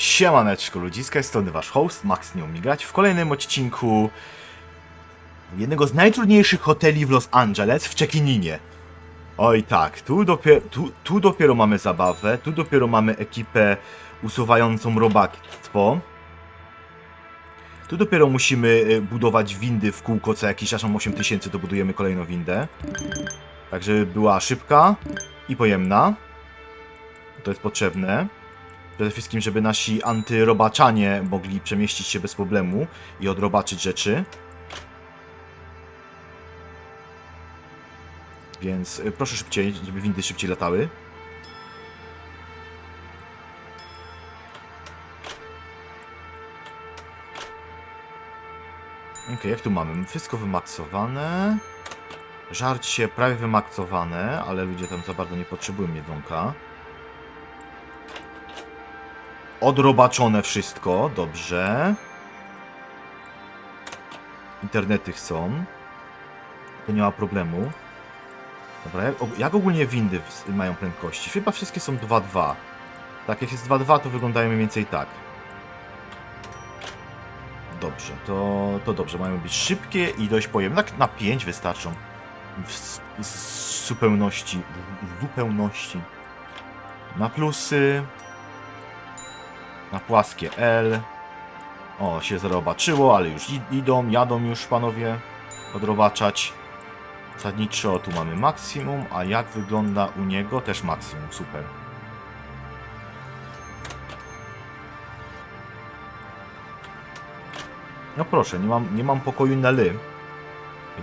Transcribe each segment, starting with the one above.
Siemaneczko ludziska, jest strony wasz host, Max nie umigać, w kolejnym odcinku jednego z najtrudniejszych hoteli w Los Angeles w Czekininie. Oj tak, tu dopiero, tu, tu dopiero mamy zabawę, tu dopiero mamy ekipę usuwającą robactwo. Tu dopiero musimy y, budować windy w kółko, co jakiś czas mam 8000, to budujemy kolejną windę. Tak, żeby była szybka i pojemna. To jest potrzebne. Przede wszystkim, żeby nasi antyrobaczanie mogli przemieścić się bez problemu i odrobaczyć rzeczy. Więc y, proszę szybciej, żeby windy szybciej latały. Ok, jak tu mamy? Wszystko wymaksowane. Żarcie prawie wymaksowane, ale ludzie tam za bardzo nie potrzebują jedzonka. Odrobaczone wszystko, dobrze. Internety są. To nie ma problemu. Dobra, jak, ogólnie windy w- mają prędkości? Chyba wszystkie są 2.2. Tak, jak jest 2.2, to wyglądają mniej więcej tak. Dobrze, to, to dobrze. Mają być szybkie i dość pojemne. Tak na 5 wystarczą. W, s- z zupełności. W, w zupełności. Na plusy. Na płaskie L. O, się zarobaczyło, ale już idą, jadą już panowie odrobaczać. Zasadniczo tu mamy maksimum, a jak wygląda u niego? Też maksimum, super. No proszę, nie mam, nie mam pokoju na ly.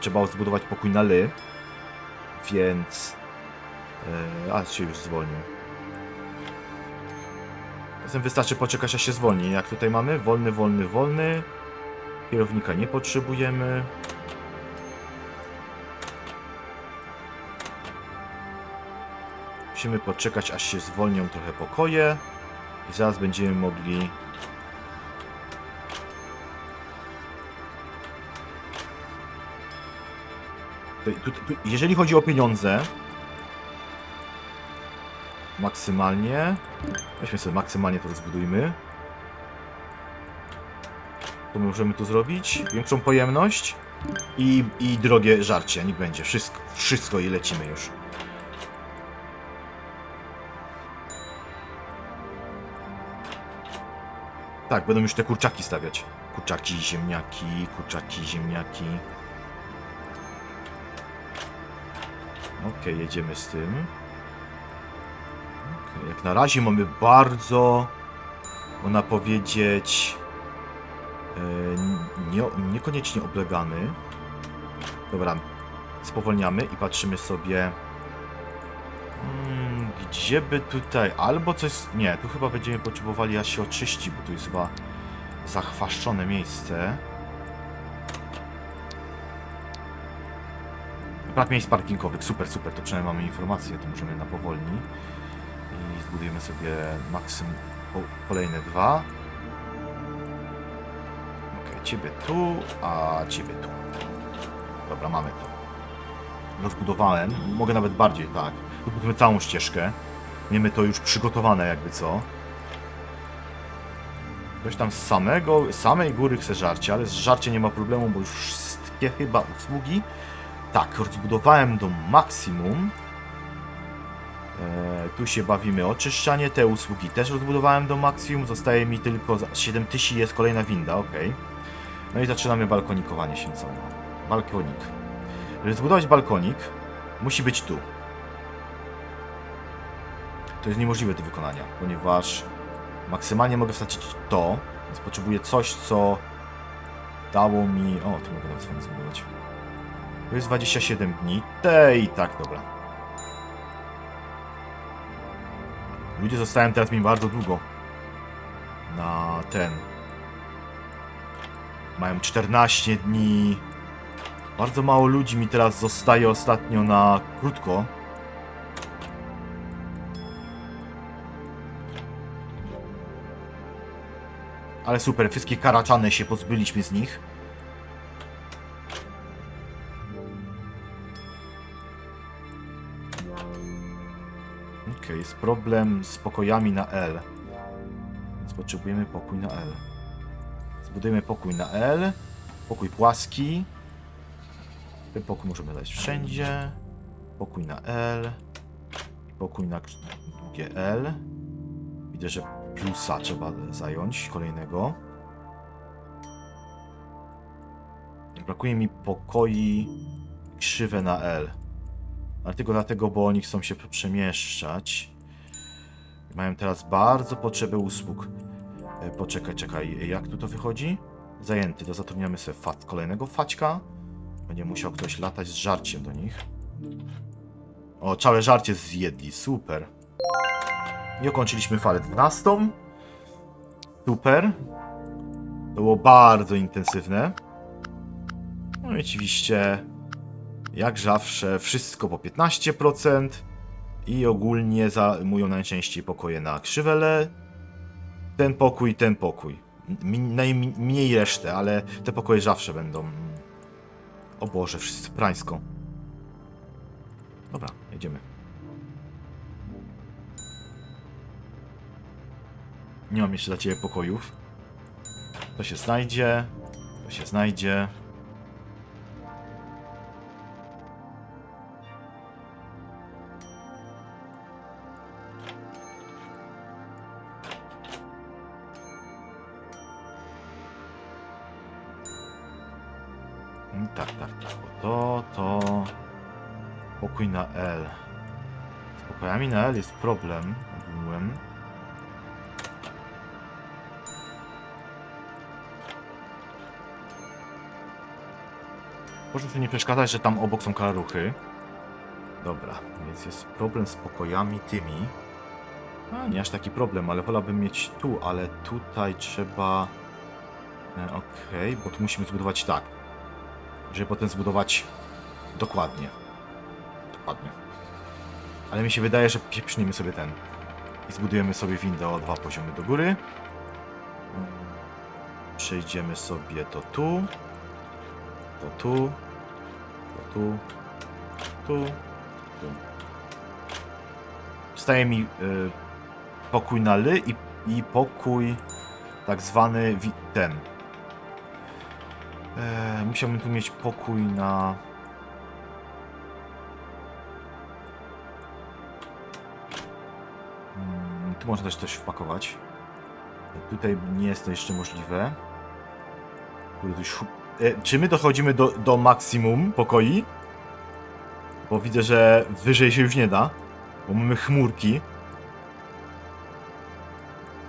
Trzeba zbudować pokój na ly. Więc... Yy, a, się już zwolnił. Czasem wystarczy poczekać, aż się zwolni. Jak tutaj mamy? Wolny, wolny, wolny. Kierownika nie potrzebujemy. Musimy poczekać, aż się zwolnią trochę pokoje. I zaraz będziemy mogli... Jeżeli chodzi o pieniądze... Maksymalnie... Weźmy sobie maksymalnie to zbudujmy. To możemy tu zrobić. Większą pojemność. I, I drogie żarcie, niech będzie. Wszystko, wszystko i lecimy już. Tak, będą już te kurczaki stawiać. Kurczaki, ziemniaki, kurczaki, ziemniaki. Okej, jedziemy z tym. Jak na razie mamy bardzo, można powiedzieć, e, nie, niekoniecznie oblegany. Dobra, spowolniamy i patrzymy sobie, mm, gdzie by tutaj, albo coś, nie, tu chyba będziemy potrzebowali aż się oczyścić, bo tu jest chyba zachwaszczone miejsce. Brak miejsc parkingowych, super, super, to przynajmniej mamy informację, to możemy na powolni. Zbudujemy sobie maksimum po, kolejne dwa. Ok, ciebie tu, a ciebie tu. Dobra, mamy to. Rozbudowałem, mogę nawet bardziej, tak. Zbudujemy całą ścieżkę. Mamy to już przygotowane jakby co. Ktoś tam z samego, samej góry chce żarcie, ale z żarcie nie ma problemu, bo już wszystkie chyba usługi tak, rozbudowałem do maksimum. E, tu się bawimy oczyszczanie. Te usługi też rozbudowałem do maksimum. Zostaje mi tylko za 7000 jest kolejna winda, ok. No i zaczynamy balkonikowanie się całego. Balkonik. Żeby zbudować balkonik, musi być tu. To jest niemożliwe do wykonania, ponieważ maksymalnie mogę wsadzić to, więc potrzebuję coś, co dało mi... O, tu mogę nawet zbudować. To jest 27 dni. Te i tak, dobra. Ludzie zostają teraz mi bardzo długo. Na ten. Mają 14 dni. Bardzo mało ludzi mi teraz zostaje ostatnio na krótko. Ale super, wszystkie karaczane się pozbyliśmy z nich. Okej, jest problem z pokojami na L. Więc potrzebujemy pokój na L. Zbudujemy pokój na L. Pokój płaski. Ten pokój możemy dać wszędzie. Pokój na L. Pokój na długie L. Widzę, że plusa trzeba zająć kolejnego. Brakuje mi pokoi krzywe na L. Ale tylko dlatego, bo oni chcą się przemieszczać. Mają teraz bardzo potrzebę usług. E, Poczekaj, czekaj, jak tu to wychodzi? Zajęty, to zatrudniamy sobie fat, kolejnego faćka. Będzie musiał ktoś latać z żarciem do nich. O, całe żarcie zjedli, super. I ukończyliśmy falę 12. Super. To było bardzo intensywne. No i oczywiście, jak zawsze, wszystko po 15%. I ogólnie zajmują najczęściej pokoje na krzywele. Ten pokój, ten pokój. Najmniej resztę, ale te pokoje zawsze będą. O Boże, wszyscy prańsko. Dobra, jedziemy. Nie mam jeszcze dla ciebie pokojów. To się znajdzie. To się znajdzie. Tak, tak, tak. O To, to. Pokój na L. Z pokojami na L jest problem ogółem. Proszę sobie nie przeszkadzać, że tam obok są kararuchy. Dobra, więc jest problem z pokojami tymi. A, nie aż taki problem, ale wolałbym mieć tu, ale tutaj trzeba... E, Okej, bo tu musimy zbudować tak. Żeby potem zbudować dokładnie. Dokładnie. Ale mi się wydaje, że pieprzniemy sobie ten. I zbudujemy sobie windę o dwa poziomy do góry. Przejdziemy sobie to tu. To tu. To tu. Tu. Tu. Staje mi y, pokój na ly i, i pokój tak zwany ten. E, musiałbym tu mieć pokój na. Mm, tu można też coś wpakować. Tutaj nie jest to jeszcze możliwe. Kurde, tu już... e, Czy my dochodzimy do, do maksimum pokoi? Bo widzę, że wyżej się już nie da. Bo mamy chmurki.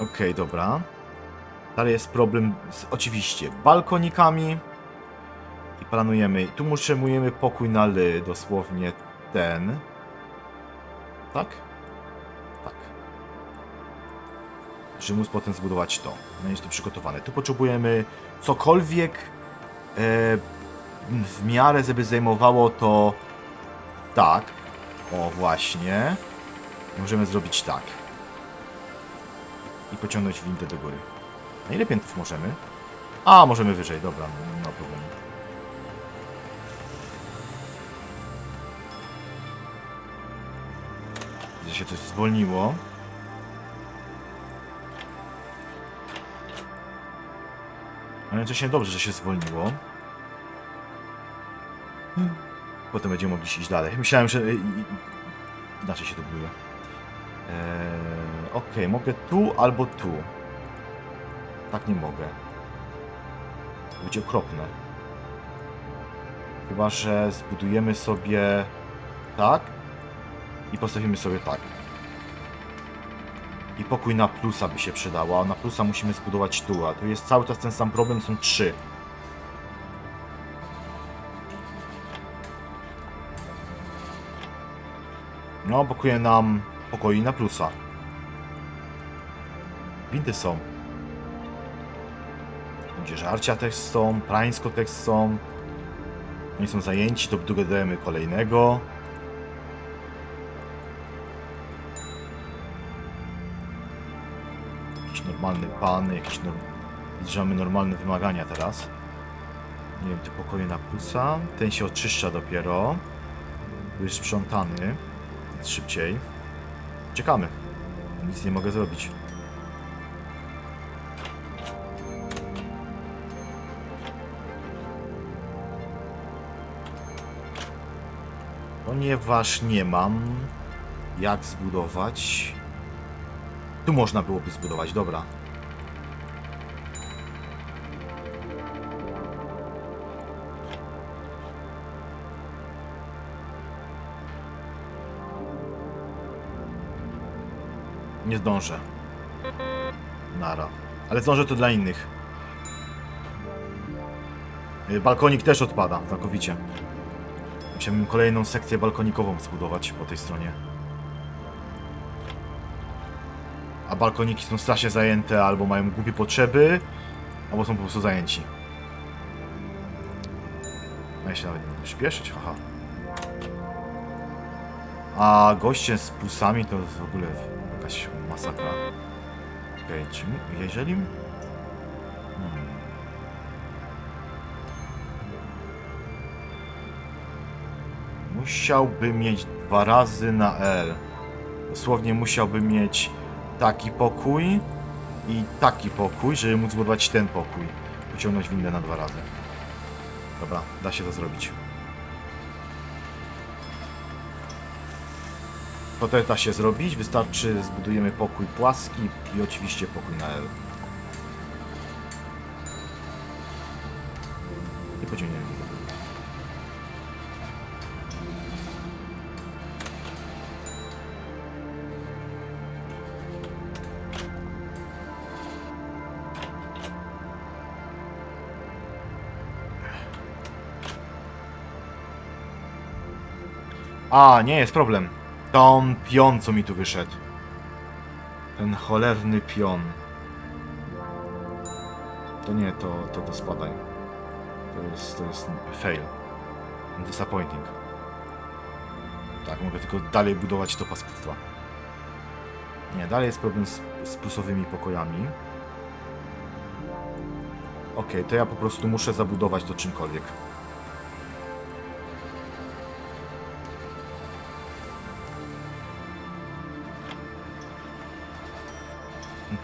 Okej, dobra. Dalej jest problem z oczywiście balkonikami. I planujemy. Tu utrzymujemy pokój na ly, dosłownie ten. Tak? Tak. Żeby móc potem zbudować to. No jest to przygotowane. Tu potrzebujemy cokolwiek e, w miarę, żeby zajmowało to tak. O, właśnie. Możemy zrobić tak. I pociągnąć windę do góry. Na ile piętrów możemy? A, możemy wyżej, dobra, no problem. Gdzie się coś zwolniło. Ale się dobrze, że się zwolniło. Potem będziemy mogli iść dalej. Myślałem, że inaczej się to buduje. Eee, Okej, mogę tu albo tu. Tak nie mogę. To będzie okropne. Chyba, że zbudujemy sobie tak i postawimy sobie tak. I pokój na plusa by się przydało, a na plusa musimy zbudować tu, a tu jest cały czas ten sam problem, są trzy. No, brakuje nam pokoi na plusa. Windy są. Będzie żarcia też są, prańsko też są. Oni są zajęci, to dogadujemy kolejnego. Jakiś normalny pan, jakiś no... Normalne wymagania teraz. Nie wiem, te pokoje na plusa. Ten się oczyszcza dopiero. Był sprzątany. Więc szybciej. Czekamy. Nic nie mogę zrobić. Ponieważ nie mam jak zbudować... Tu można byłoby zbudować, dobra. Nie zdążę. Nara. Ale zdążę to dla innych. Y, Balkonik też odpada, znakowicie. Musiałbym kolejną sekcję balkonikową zbudować po tej stronie. A balkoniki są strasznie zajęte, albo mają głupie potrzeby, albo są po prostu zajęci. No ja się nawet nie będę śpieszyć, haha. A goście z plusami to jest w ogóle jakaś masakra. Okej, czy jeżeli... Musiałbym mieć dwa razy na L. Dosłownie musiałbym mieć taki pokój i taki pokój, żeby móc zbudować ten pokój. Wyciągnąć windę na dwa razy. Dobra, da się to zrobić. To też da się zrobić, wystarczy zbudujemy pokój płaski i oczywiście pokój na L. I pociągniemy. A, nie jest problem. Ten pion, co mi tu wyszedł. Ten cholerny pion. To nie, to, to, to spadaj. To jest, to jest fail. And disappointing. Tak, mogę tylko dalej budować to paskudztwa. Nie, dalej jest problem z, z plusowymi pokojami. Okej, to ja po prostu muszę zabudować to czymkolwiek.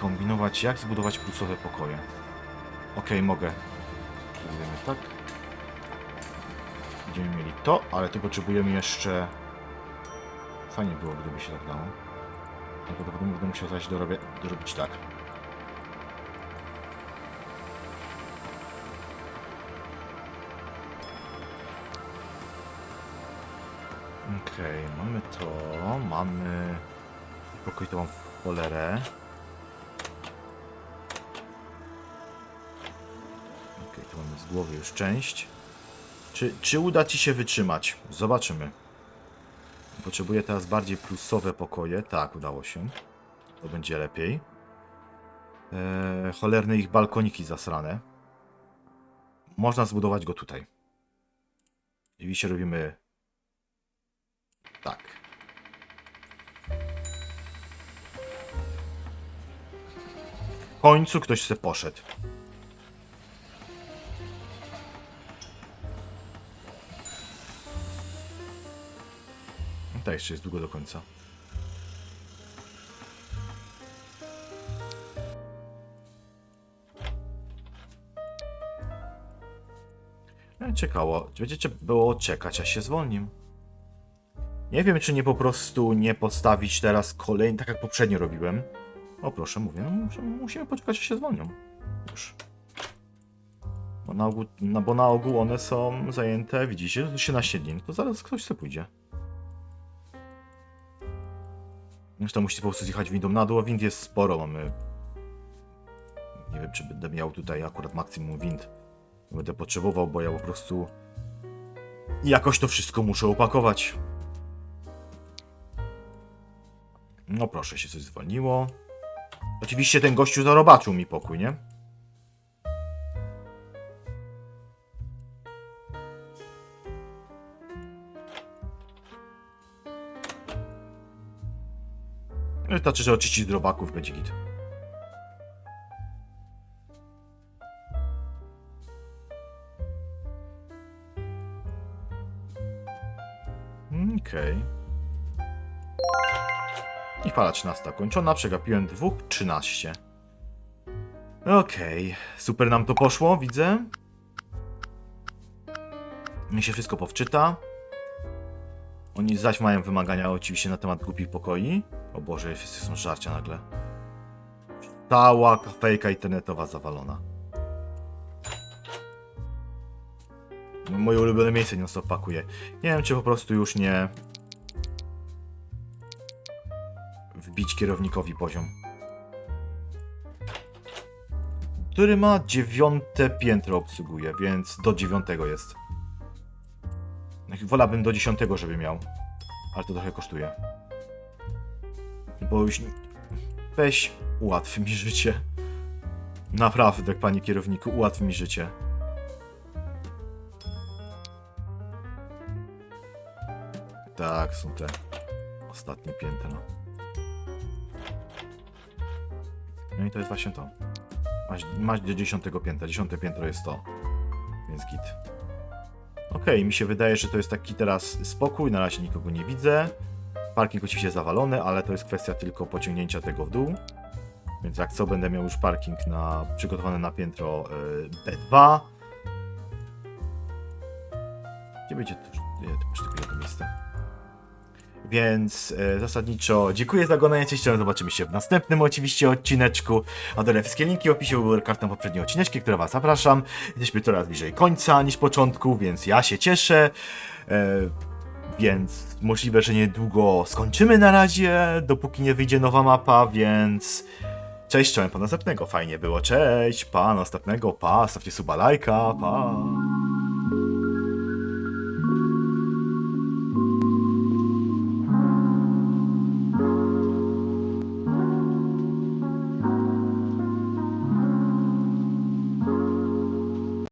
Kombinować, jak zbudować plusowe pokoje. Okej, mogę. Zrobimy tak. Będziemy mieli to, ale tu potrzebujemy jeszcze... Fajnie było, gdyby się tak dało. Prawdopodobnie będę musiał zaś dorobię, dorobić tak. Okej, mamy to, mamy... Pokój to mam głowy już część. Czy, czy uda ci się wytrzymać? Zobaczymy. Potrzebuję teraz bardziej plusowe pokoje. Tak, udało się. To będzie lepiej. Eee, cholerne ich balkoniki zasrane. Można zbudować go tutaj. Oczywiście robimy tak. W końcu ktoś se poszedł. Tak, jeszcze jest długo do końca. E, Czekało. Będziecie było czekać, aż się zwolnim. Nie wiem, czy nie po prostu nie postawić teraz kolejny, tak jak poprzednio robiłem. O proszę, mówię, no musimy poczekać, aż się zwolnią. Już. Bo na, ogół, no, bo na ogół one są zajęte, widzicie, 13 dni. No to zaraz ktoś sobie pójdzie. Zresztą musicie po prostu zjechać windą na dół, a wind jest sporo, mamy... Nie wiem, czy będę miał tutaj akurat maksimum wind. Będę potrzebował, bo ja po prostu... Jakoś to wszystko muszę opakować. No proszę, się coś zwolniło. Oczywiście ten gościu zarobaczył mi pokój, nie? Wystarczy, że oczyścić z będzie git. Okej. I fala 13 kończona, przegapiłem dwóch 13. Okej, super nam to poszło, widzę. Niech się wszystko powczyta. Oni zaś mają wymagania oczywiście na temat głupich pokoi. O Boże, wszyscy są żarcia nagle. Cała kafejka internetowa zawalona. Moje ulubione miejsce nie stop pakuje. Nie wiem, czy po prostu już nie... Wbić kierownikowi poziom. Który ma dziewiąte piętro obsługuje, więc do dziewiątego jest. No Wolałbym do dziesiątego, żeby miał. Ale to trochę kosztuje. Bo już... nie- Weź, ułatw mi życie. Naprawdę, panie kierowniku, ułatw mi życie. Tak, są te ostatnie piętra. No i to jest właśnie to. Masz, masz do dziesiątego piętra. Dziesiąte piętro jest to. Więc git. Okej, mi się wydaje, że to jest taki teraz spokój. Na razie nikogo nie widzę. Parking oczywiście zawalony, ale to jest kwestia tylko pociągnięcia tego w dół. Więc jak co, będę miał już parking na, przygotowany na piętro y, B2. Gdzie będzie to? Masz tylko jedno miejsce. Więc e, zasadniczo dziękuję za oglądanie, cześć, zobaczymy się w następnym oczywiście odcineczku. A dole wszystkie linki w opisie były kartą poprzednie odcineczki, które was zapraszam. Jesteśmy coraz bliżej końca niż początku, więc ja się cieszę. E, więc możliwe, że niedługo skończymy na razie, dopóki nie wyjdzie nowa mapa, więc... Cześć, czołem, pa następnego, fajnie było, cześć, pa następnego, pa, stawcie suba lajka, pa.